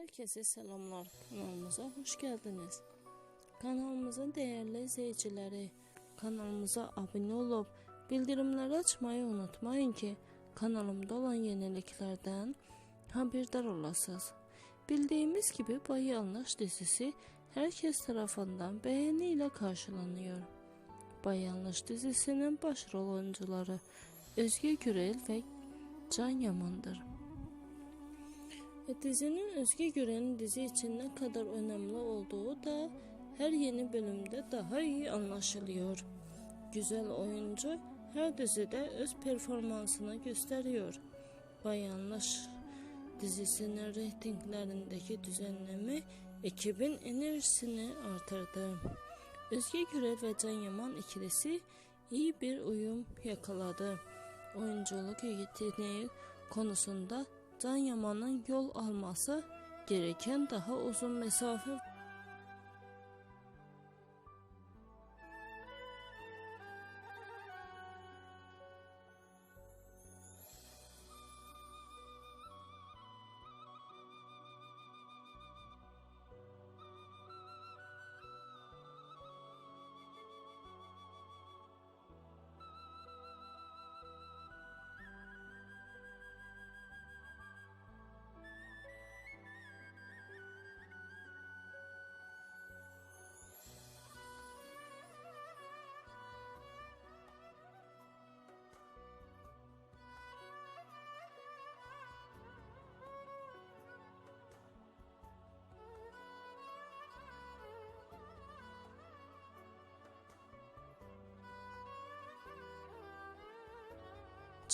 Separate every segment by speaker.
Speaker 1: Herkese selamlar. Kanalımıza hoş geldiniz. Kanalımızın değerli izleyicileri, kanalımıza abone olup bildirimleri açmayı unutmayın ki kanalımda olan yeniliklerden haberdar olasınız. Bildiğimiz gibi Bay Yanlış dizisi herkes tarafından beğeniyle karşılanıyor. Bay Yanlış dizisinin başrol oyuncuları Özge Gürel ve Can Yaman'dır. Ve dizinin Özge Gürel'in dizi için ne kadar önemli olduğu da her yeni bölümde daha iyi anlaşılıyor. Güzel oyuncu her dizide öz performansını gösteriyor. Bayanlış dizisinin reytinglerindeki düzenleme ekibin enerjisini artırdı. Özge Gürel ve Can Yaman ikilisi iyi bir uyum yakaladı. Oyunculuk yeteneği konusunda Can Yaman'ın yol alması gereken daha uzun mesafe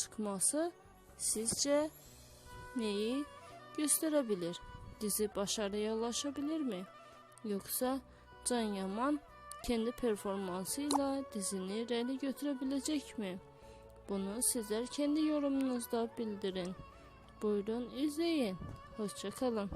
Speaker 1: çıkması sizce neyi gösterebilir? Dizi başarıya ulaşabilir mi? Yoksa Can Yaman kendi performansıyla dizini rele götürebilecek mi? Bunu sizler kendi yorumunuzda bildirin. Buyurun izleyin. Hoşçakalın.